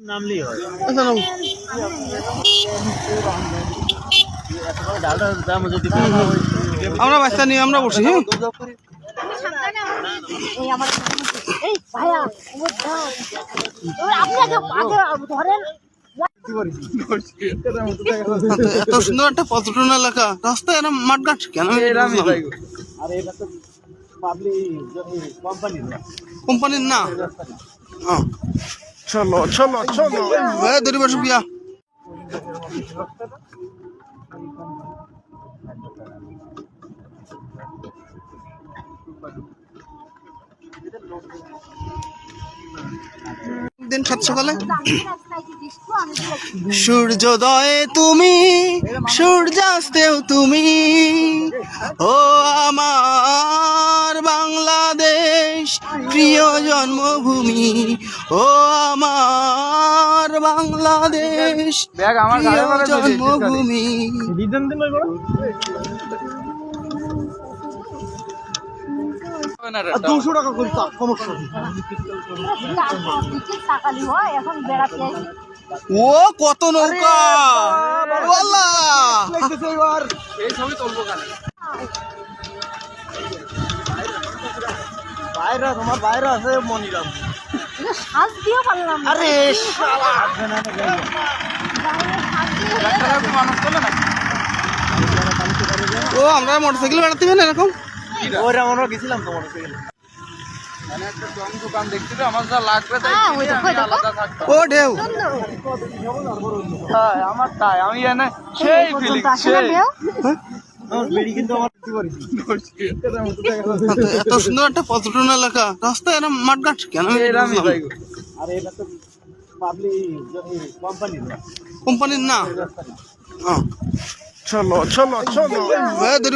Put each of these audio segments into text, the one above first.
নামলেই হয় আমরা বাচ্চা নিয়ে আমরা বসি হ্যাঁ? এত সুন্দর একটা পর্যটন এলাকা। রাস্তায় এরম মাঠঘাট কেন? আরে এটা তো পাবলিক কোম্পানি কোম্পানির না। হ্যাঁ। চলো চলো চলো। এ, দড়ি বসে বিয়া দিন সাত সকালে। সূর্যোদয়ে তুমি, সূর্যাস্তেও তুমি, ও আমার প্রিয় জন্মভূমি ও আমার বাংলাদেশ। প্রিয় জন্মভূমি। দুশো টাকা করে তো সমস্যা নেই। তাকালি এখন বেড়াতে ও কত নৌকা ওয়াল্লা তোমার বাইরে আছে মনিরাম। শ্বাস দিয়েও পারলাম আরে শালা ও আমরা মোটরসাইকেল বেড়াতে না এরকম? ওরা আমরা গেছিলাম তো মোটরসাইকেল। হ্যাঁ দেখো ও ঢেউ। আমার তাই আমি সেই এত সুন্দর একটা পর্যটন এলাকা। রাস্তায় এরম মাঠঘাট কেন? আরে এটা তো পাবলিক কোম্পানি কোম্পানির না। হ্যাঁ। চলো চলো চলো।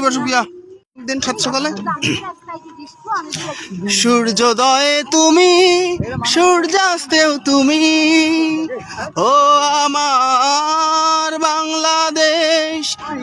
বসে বিয়া দিন সাত সকালে সূর্যোদয়ে তুমি সূর্যাস্তেও তুমি। ও